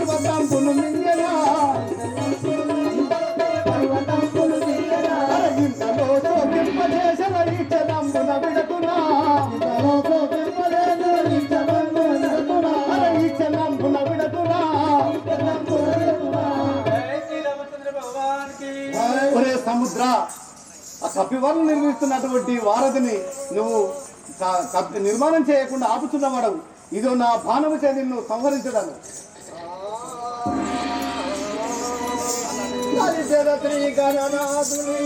పర్వతంపులు ఇంతలో ఒరే సముద్ర ఆ కపివరం నిర్మిస్తున్నటువంటి వారధిని నువ్వు నిర్మాణం చేయకుండా ఆపుతున్నవాడవు ఇదో నా బాణము చే నిన్ను సంహరించడానికి. కలిసెద శ్రీ గణనాథుని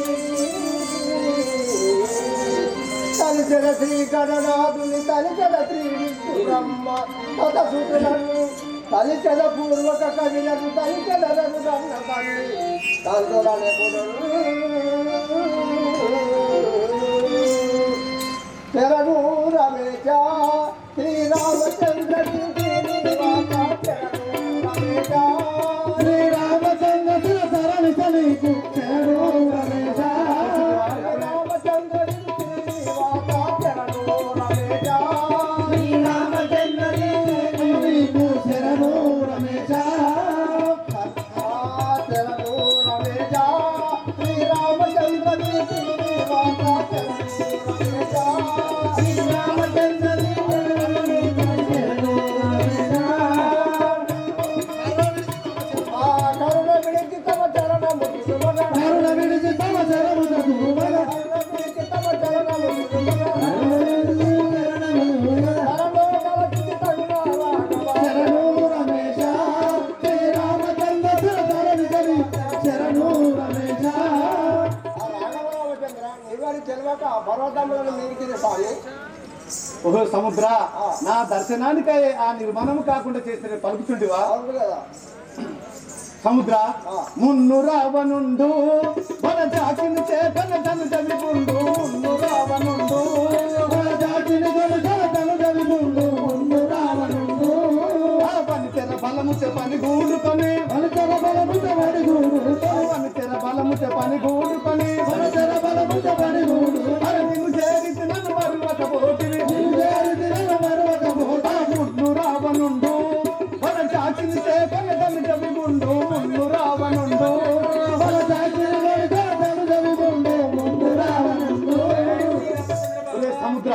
కలిసెద శ్రీ గణనాథుని కలిసెద శ్రీ విష్ణు బ్రహ్మ తత సూతులను పూర్వక కవిలను తల్లి తండ్రులనే రమేశ సముద్ర నా దర్శనానికై ఆ నిర్మాణం కాకుండా చేసిన కదా సముద్ర. మున్ను రావనుండు మన జాతిని చేతన తను చదివుండు రావనుండు సముద్ర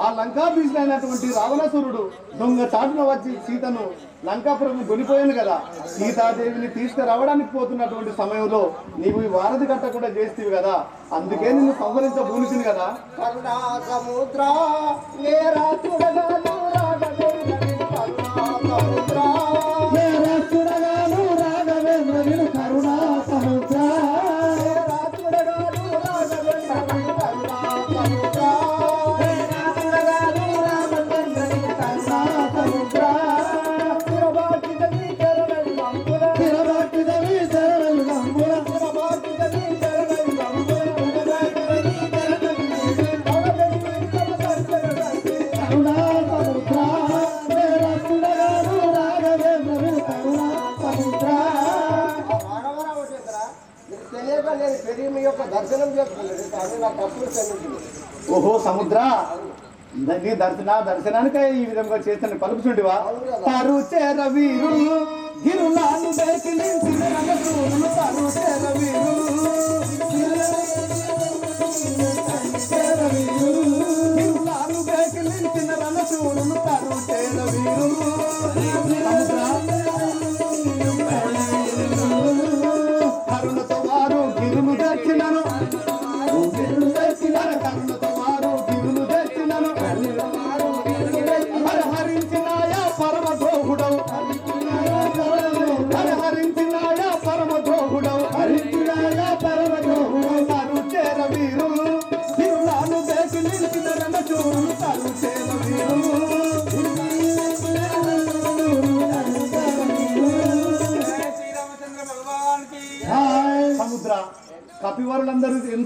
ఆ లంకా అయినటువంటి రావణాసురుడు దొంగ చాటున వచ్చి సీతను లంకాపురం కొనిపోయాను కదా. సీతాదేవిని తీసుకురావడానికి పోతున్నటువంటి సమయంలో నీవు ఈ వారధి కట్ట కూడా చేస్తీవి కదా. అందుకే నిన్ను సంహరించబూనిసింది కదా. కరుణా సముద్ర ఓహో సముద్ర. నీ దర్శన దర్శనానికే ఈ విధంగా చేస్తాను పలుకుతుంటివా తరు చేర వీరులు గిరులాను బేకిలించిన రంగసూరులు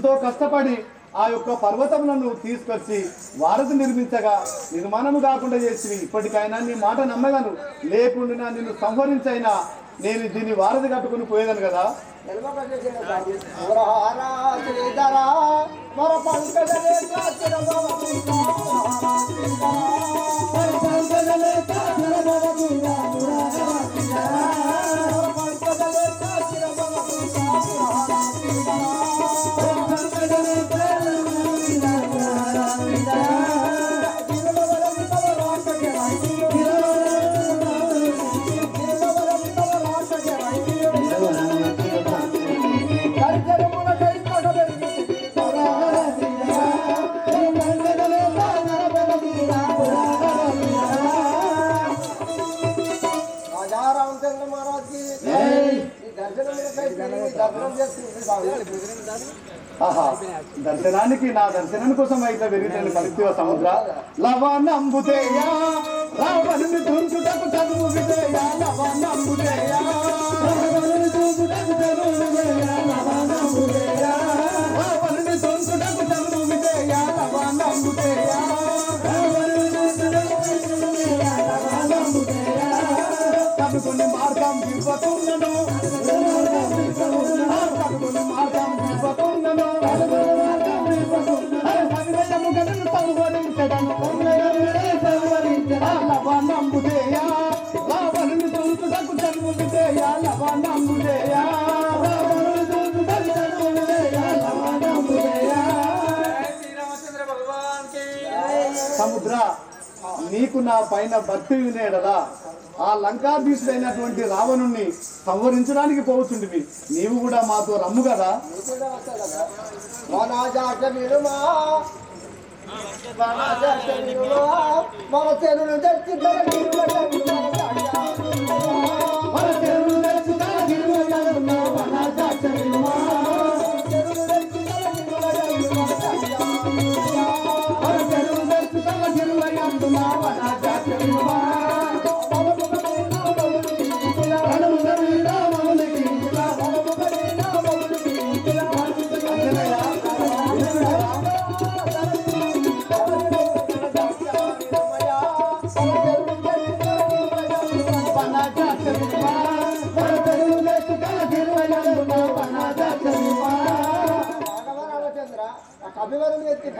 ఎంతో కష్టపడి ఆ యొక్క పర్వతములను తీసుకొచ్చి వారధి నిర్మించగా నిర్మాణము కాకుండా చేసి ఇప్పటికైనా నీ మాట నమ్మగను లేకుండా నిన్ను సంహరించైనా నేను దీన్ని వారధి కట్టుకుని పోయేదాను కదా? పంకజలే దర్శనానికి నా దర్శనం కోసం అయితే వెరిగిన పరిస్థితి సముద్ర లవనంబుదేయ రావణుని దుంచుటకు చదువు విజయ లవనంబుదేయ రావణుని రావణుని సముద్ర నీకు నా పైన భక్తి వినేడలా. ఆ లంకాధీశుడైనటువంటి రావణుణ్ణి సంవరించడానికి పోవచ్చుండివి నీవు కూడా మాతో రమ్ము కదా. మన తెలుగు తెచ్చి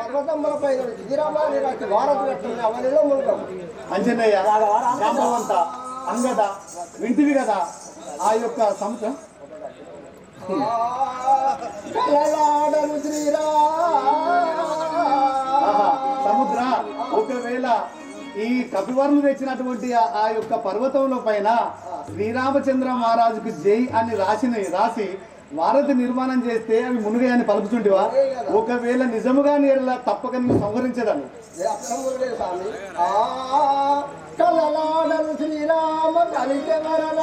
పర్వతమ్మల పైన దిగిరామాని రాసి వారధి కట్టిన అవనిలో మునుగం అంజనేయ జాంబవంత అంగద వింటివి కదా ఆ యొక్క ఆహా, సముద్ర. ఒకవేళ ఈ కపివర్లు తెచ్చినటువంటి ఆ- ఆ యొక్క పర్వతంలో పైన శ్రీరామచంద్ర మహారాజుకు జై అని రాసిన రాసి వారధి నిర్మాణం చేస్తే అవి మునుగాయని పలుకుతుంటివా? ఒకవేళ నిజముగా నీడలా తప్పక నిన్ను సంహరించదాను. అర్థములే స్వామి. ఆ కలలాడను శ్రీరామ కలిసే వరన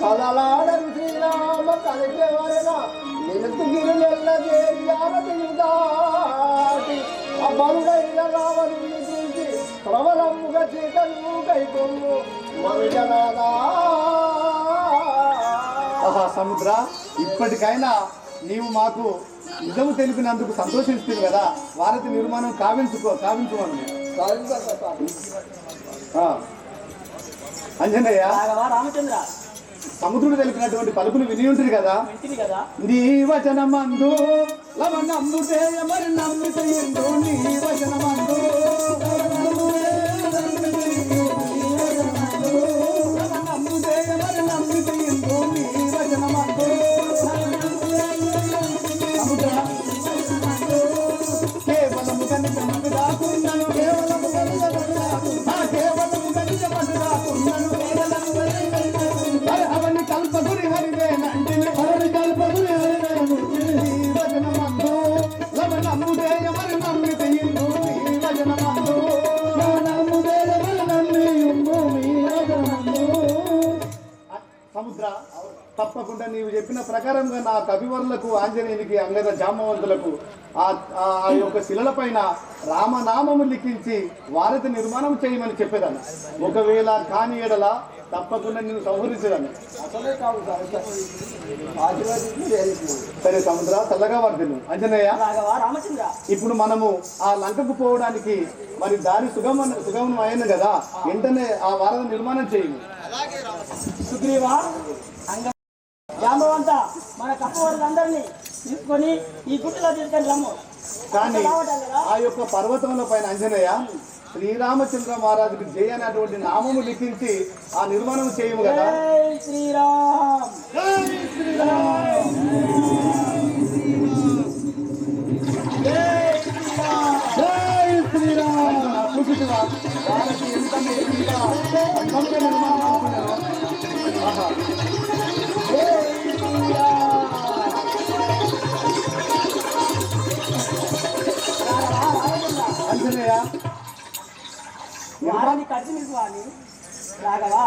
కలలాడను శ్రీరామ కలిసే వరన నిలుతుగిరి నెల్లదేవి దాటి ఆ బలుడైన రావణుని చూసి ప్రబలముగా చీకలు కైకొమ్ము మంజనాదా ఆహా సముద్ర. ఇప్పటికైనా నీవు మాకు నిజము తెలిపినందుకు సంతోషిస్తుంది కదా. వారధి నిర్మాణం కావించుకో కావించుకోను ఆ. అంజనేయ రామచంద్ర. సముద్రుడు తెలిపినటువంటి పలుకులు విని ఉంటుంది కదా. నీ వచనమందు లవణమ్ము మరి నమ్మితయిందు నీ వచనమందు 五八九。చెప్పిన ప్రకారంగా నా కవివర్లకు ఆంజనేయునికి అంగద జామవంతులకు ఆ యొక్క శిలల పైన రామనామము లిఖించి వారధి నిర్మాణం చేయమని చెప్పేదాన్ని. ఒకవేళ కాని ఎడల తప్పకుండా నేను సంహరించేదాన్ని. అసలే కాదు సార్ సముద్ర చల్లగా వర్ధను అంజనేయ ఇప్పుడు మనము ఆ లంకకు పోవడానికి మరి దారి సుగమ సుగమం అయింది కదా వెంటనే ఆ వారధి నిర్మాణం చేయండి. సుగ్రీవా జాంబవంత మన కప్పవాళ్ళందరినీ తీసుకొని ఈ గుట్టులో తీసుకొని రమ్ము. కానీ ఆ యొక్క పర్వతముల పైన అంజనయ్య శ్రీరామచంద్ర మహారాజుకు జయ అనేటువంటి నామము లిఖించి ఆ నిర్మాణం చేయము కదా? శ్రీరామ్. శ్రీరామ్. ఎంత నిర్మాణం వారిని కడిచి నిలువాలి రాగవా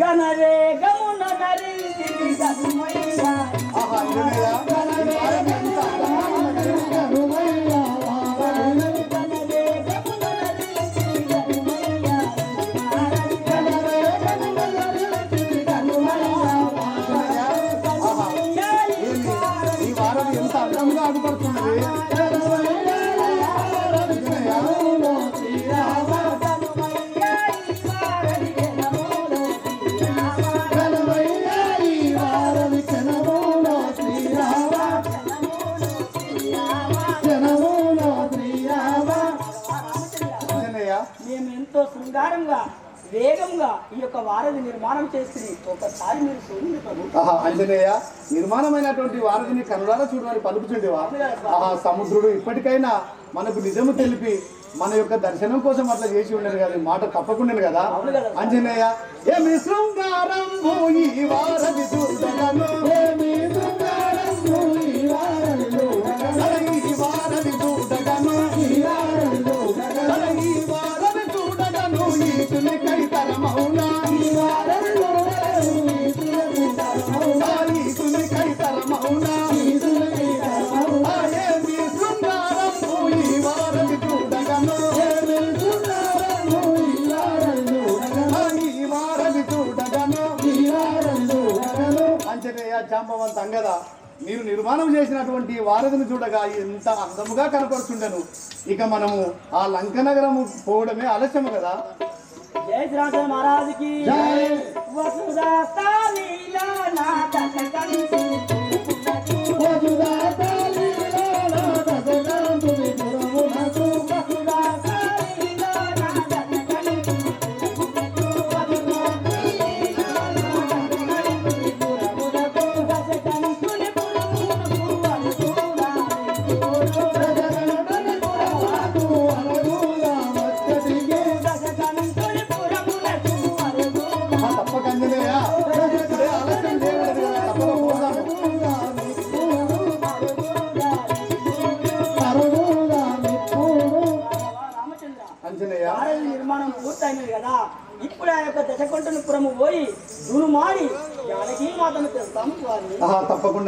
గణరే గమున నరి గనుమయ్యా ఆహా. అంజనయ్య ఈ వారం ఎంత అందంగా ఉన్నది. ఈ యొక్క వారధి నిర్మాణం ఒకసారి మీరు అంజనేయ నిర్మాణమైనటువంటి వారధిని కనులారా చూడమని పలుకుతుండేవా? ఆహా సముద్రుడు ఇప్పటికైనా మనకు నిజము తెలిపి మన యొక్క దర్శనం కోసం అట్లా చేసి ఉండరు కదా మాట తప్పకుండా కదా? అంజనేయ ఏమి శృంగారం ఈ వారధి చూడగను మీరు నిర్మాణం చేసినటువంటి వారధిని చూడగా ఎంత అందముగా కనపడుతుండెను ఇక మనము ఆ లంక నగరము పోవడమే ఆలస్యము కదా? జై శ్రీరామ మహారాజుకి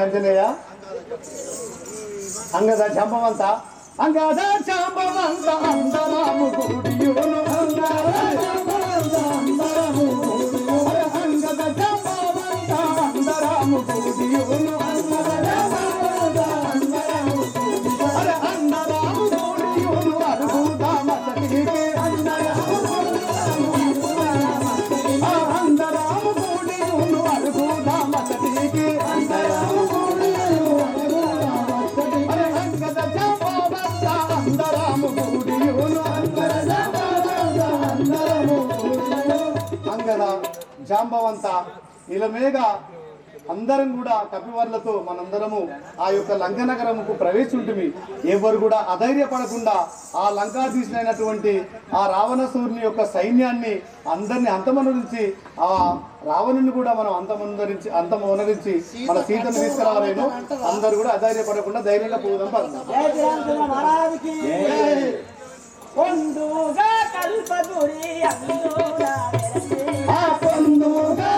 తప్పకుండా అంజనేయ అంగద చంపవంత అంగద చంపవంత అందరాము గుడియును అంగద శాంబవంత అందరాము జాంబవంత ఇలమేఘ అందరం కూడా కపివర్లతో మనందరము ఆ యొక్క లంక నగరముకు ప్రవేశింటుమి ఎవరు కూడా అధైర్యపడకుండా ఆ లంకాధీశులైనటువంటి ఆ రావణసూరుని యొక్క సైన్యాన్ని అందరిని అంతమొనరించి ఆ రావణుని కూడా మనం అంతమొనరించి అంతమొనరించి మన సీతను తీసుకురావాలను అందరు కూడా అధైర్యపడకుండా ధైర్యంగా పోదాం పడుతుంది జయ